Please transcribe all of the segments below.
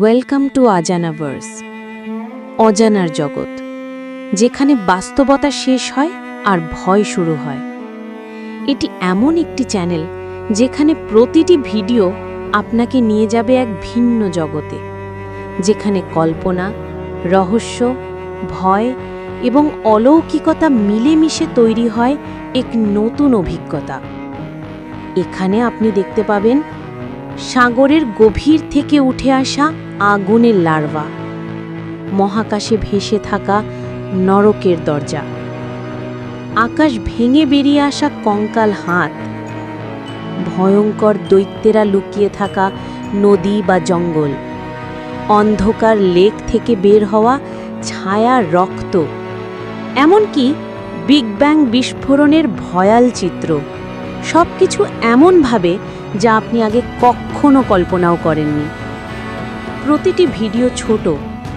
Welcome to আজানাভার্স অজানার জগৎ, যেখানে বাস্তবতা শেষ হয় আর ভয় শুরু হয়। এটি এমন একটি চ্যানেল যেখানে প্রতিটি ভিডিও আপনাকে নিয়ে যাবে এক ভিন্ন জগতে, যেখানে কল্পনা, রহস্য, ভয় এবং অলৌকিকতা মিলেমিশে তৈরি হয় এক নতুন অভিজ্ঞতা। এখানে আপনি দেখতে পাবেন সাগরের গভীর থেকে উঠে আসা আগুনের লার্ভা। মহাকাশে ভেসে থাকা নরকের দরজা। আকাশ ভেঙে বেরিয়ে আসা কঙ্কাল হাত। ভয়ঙ্কর দৈত্যেরা লুকিয়ে থাকা নদী বা জঙ্গল। অন্ধকার লেক থেকে বের হওয়া ছায়া রক্ত। এমনকি বিগ ব্যাং বিস্ফোরণের ভয়াল চিত্র। সব কিছু এমনভাবে যা আপনি আগে কখনো কল্পনাও করেননি। প্রতিটি ভিডিও ছোট,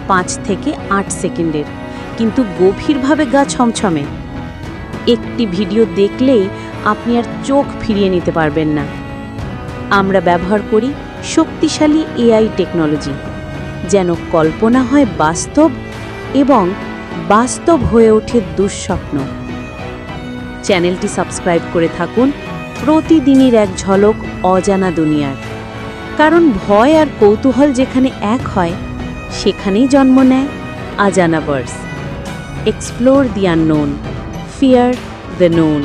পাঁচ থেকে আট সেকেন্ডের, কিন্তু গভীরভাবে গা ছমছমে। একটি ভিডিও দেখলেই আপনি আর চোখ ফিরিয়ে নিতে পারবেন না। আমরা ব্যবহার করি শক্তিশালী এআই টেকনোলজি, যেন কল্পনা হয় বাস্তব এবং বাস্তব হয়ে ওঠে দুঃস্বপ্ন। চ্যানেলটি সাবস্ক্রাইব করে থাকুন প্রতিদিনের এক ঝলক অজানা দুনিয়ার। কারণ ভয় আর কৌতূহল যেখানে এক হয়, সেখানেই জন্ম নেয় আজানাভার্স। Explore the unknown fear the known